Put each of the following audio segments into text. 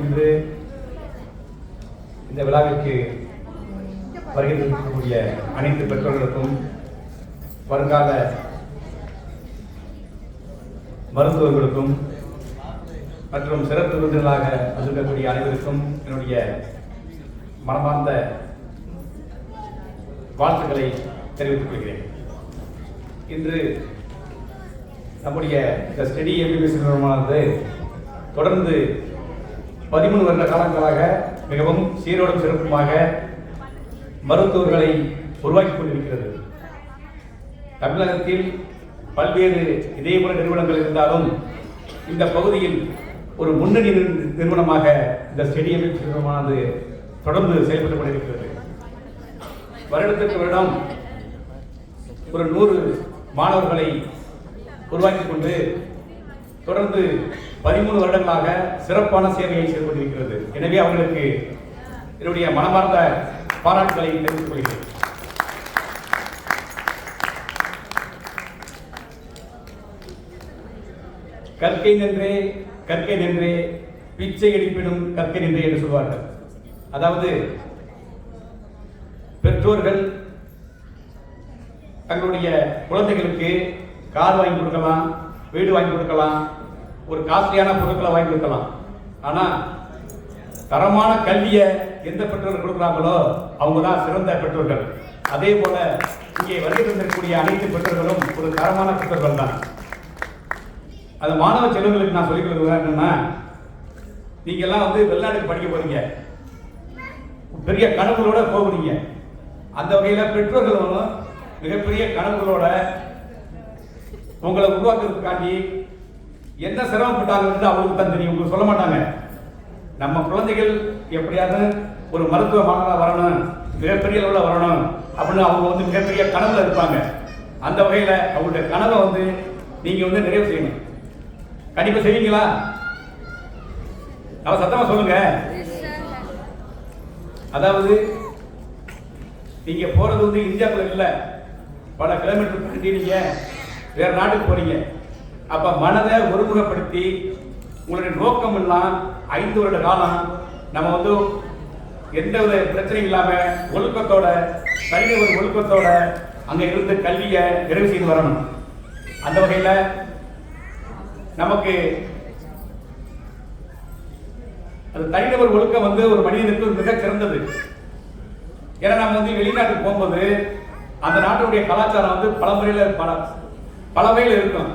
இன்று இந்த விழாவிற்கு வருகை இருக்கக்கூடிய அனைத்து பெற்றோர்களுக்கும் வருங்கால மருத்துவர்களுக்கும் மற்றும் சிறப்பு விருந்தினராக வந்திருக்கக்கூடிய அனைவருக்கும் என்னுடைய மனமார்ந்த வாழ்த்துக்களை தெரிவித்துக் கொள்கிறேன். இன்று நம்முடைய இந்த ஸ்டடி எம்பிபிஎஸ் நிறுவனமானது தொடர்ந்து பதிமூணு வருட காலங்களாக மிகவும் சீரோடும் சிறப்புமாக மருத்துவர்களை உருவாக்கி கொண்டிருக்கிறது. தமிழகத்தில் பல்வேறு இதேபோல நிறுவனங்கள் இருந்தாலும் இந்த பகுதியில் ஒரு முன்னணி நிறுவனமாக இந்த ஸ்டேடியம் நிறுவனமானது தொடர்ந்து செயல்பட்டு கொண்டிருக்கிறது. வருடத்திற்கு வருடம் ஒரு நூறு மாணவர்களை உருவாக்கி கொண்டு தொடர்ந்து பதிமூணு வருடங்களாக சிறப்பான சேவையை செய்து கொண்டிருக்கிறது. எனவே அவர்களுக்கு என்னுடைய மனமார்ந்த பாராட்டுகளை தெரிவித்துக் கொள்கிறேன். கற்கை நின்றே கற்கை நின்றே பிச்சை எடுப்பினும் கற்கை நின்றே என்று சொல்வார்கள். அதாவது பெற்றோர்கள் தங்களுடைய குழந்தைகளுக்கு கார் வாங்கி கொடுக்கலாம் வீடு வாங்கி கொடுக்கலாம் ஒரு காஸ்ட்லியான பொருட்களை வாங்கி கொடுக்கலாம். ஆனா தரமான கல்வியை எந்த பெற்றோர்கள் கொடுக்குறாங்களோ அவங்க தான் சிறந்த பெற்றோர்கள். அதே போல இங்கே வருகை அனைத்து பெற்றோர்களும் ஒரு தரமான பெற்றோர்கள் தான். அது மாணவ செல்வங்களுக்கு நான் சொல்லிக் கொடுக்குறேன் என்னன்னா நீங்க எல்லாம் வந்து வெளிநாட்டுக்கு படிக்க போறீங்க. பெரிய கனவுகளோட போகிறீங்க. அந்த வகையில பெற்றோர்களும் மிகப்பெரிய கனவுகளோட உங்களை உருவாக்குறதுக்காண்டி என்ன சிரமப்பட்டாங்கன்னு அவங்களுக்கு தான் தெரியும். உங்களுக்கு சொல்ல மாட்டாங்க. நம்ம குழந்தைகள் எப்படியாவது ஒரு மருத்துவ மாணவராக வரணும் மிகப்பெரிய அளவில் வரணும் அப்படின்னு அவங்க வந்து மிகப்பெரிய கனவுல இருப்பாங்க. அந்த வகையில் அவங்களுடைய கனவை வந்து நீங்கள் வந்து நிறைவு செய்யணும். கண்டிப்பாக செய்வீங்களா? அவ சத்தமாக சொல்லுங்க. அதாவது நீங்கள் போகிறது வந்து இந்தியாவுக்குள்ள இல்லை. பல கிலோமீட்டர் தாண்டி நீங்கள் வேறு நாட்டுக்கு போகிறீங்க அப்ப மனதை ஒருமுகப்படுத்தி உங்களுடைய நோக்கம் எல்லாம் ஐந்து வருட காலம் நம்ம வந்து எந்த ஒரு பிரச்சனையும் இல்லாம ஒழுக்கத்தோட தனி ஒரு ஒழுக்கத்தோட அங்க இருந்து கல்வியை நிறைவு செய்து வரணும். அந்த வகையில நமக்கு அது தனிநபர் ஒழுக்கம் வந்து ஒரு மனிதனுக்கு மிக சிறந்தது. ஏன்னா நம்ம வந்து வெளிநாட்டுக்கு போகும்போது அந்த நாட்டினுடைய கலாச்சாரம் வந்து பல முறையில் பல பல வகையில் இருக்கும்.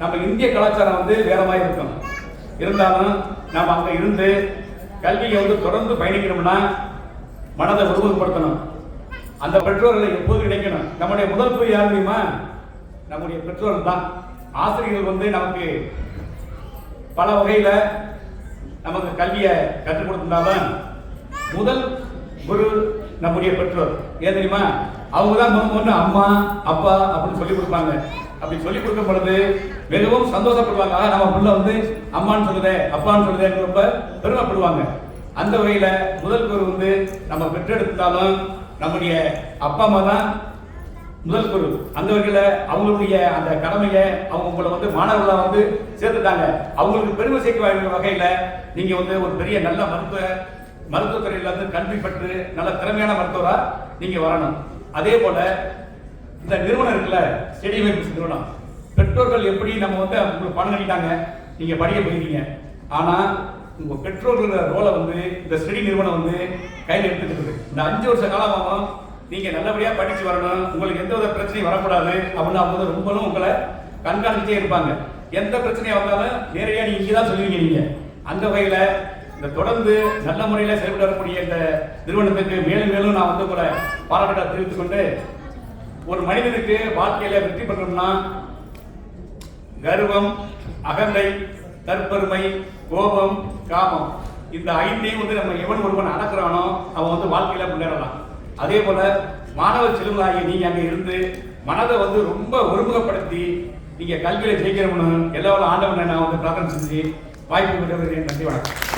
நம்ம இந்திய கலாச்சாரம் வந்து வேற மாதிரி இருக்கும். இருந்தாலும் நம்ம அங்கே இருந்து கல்வியை வந்து தொடர்ந்து பயணிக்கணும்னா மனதை உருவகப்படுத்தணும் அந்த பெற்றோர்களை எப்போது கிடைக்கணும் நம்முடைய முதல் போய் யார் தெரியுமா? நம்முடைய பெற்றோர்கள் தான். ஆசிரியர்கள் வந்து நமக்கு பல வகையில் நமக்கு கல்வியை கற்றுக் கொடுத்திருந்தாலும் முதல் குரு நம்முடைய பெற்றோர். ஏன் தெரியுமா? அவங்க தான் ஒன்று அம்மா அப்பா அப்படின்னு சொல்லி கொடுப்பாங்க. அப்படி சொல்லி கொடுக்கும் பொழுது மிகவும் சந்தோஷப்படுவாங்க. ஆஹா, நம்ம புள்ள வந்து அம்மான்னு சொல்லுதே அப்பான்னு சொல்லுதே ரொம்ப பெருமைப்படுவாங்க. அந்த வகையில முதல் குரு வந்து நம்ம பெற்றெடுத்தாலும் நம்முடைய அப்பா அம்மா தான் முதல் குரு. அந்த வகையில அவங்களுடைய அந்த கடமையை அவங்க உங்களை வந்து மாணவர்களா வந்து சேர்த்துட்டாங்க. அவங்களுக்கு பெருமை சேர்க்க வகையில நீங்க வந்து ஒரு பெரிய நல்ல மருத்துவ மருத்துவத்துறையில வந்து கல்வி பெற்று நல்ல திறமையான மருத்துவரா நீங்க வரணும். அதே போல இந்த நிறுவனம் இருக்குல்ல ஸ்டேடியம் வைப்ஸ் நிறுவனம். பெற்றோர்கள் எப்படி நம்ம வந்து உங்களுக்கு பணம் கட்டிட்டாங்க? நீங்கள் படிக்க போயிருக்கீங்க ஆனால் உங்கள் பெற்றோர்களோட ரோலை வந்து இந்த ஸ்டடி நிறுவனம் வந்து கையில் எடுத்துக்கிட்டு இந்த அஞ்சு வருஷ காலமாகவும் நீங்கள் நல்லபடியாக படித்து வரணும். உங்களுக்கு எந்த வித பிரச்சனையும் வரக்கூடாது அப்படின்னு அவங்க வந்து ரொம்பவும் உங்களை கண்காணிச்சே இருப்பாங்க. எந்த பிரச்சனையாக வந்தாலும் நேரடியாக நீங்கள் இங்கே தான் சொல்லுவீங்க நீங்கள் அந்த வகையில் இந்த தொடர்ந்து நல்ல முறையில் செயல்பட வரக்கூடிய இந்த நிறுவனத்துக்கு மேலும் மேலும் நான் வந்து உங்களை பாராட்ட தெரிவித்துக் கொண்டு ஒரு மனிதனுக்கு வாழ்க்கையில வெற்றி பெறணும்னா கர்வம் அகந்தை தற்பெருமை கோபம் காமம். இந்த ஐந்தையும் வந்து நம்ம எவன் ஒருவன் அடக்குறானோ அவன் வந்து வாழ்க்கையில முன்னேறலாம். அதே போல மாணவ செல்வங்களாகிய நீங்க அங்க இருந்து மனதை வந்து ரொம்ப ஒருமுகப்படுத்தி நீங்க கல்வியில ஜெயிக்கணும்னு எல்லா ஆண்டவனை நான் வந்து பிரார்த்தனை செஞ்சு வாய்ப்பு பெற்றவர்கள் நன்றி வணக்கம்.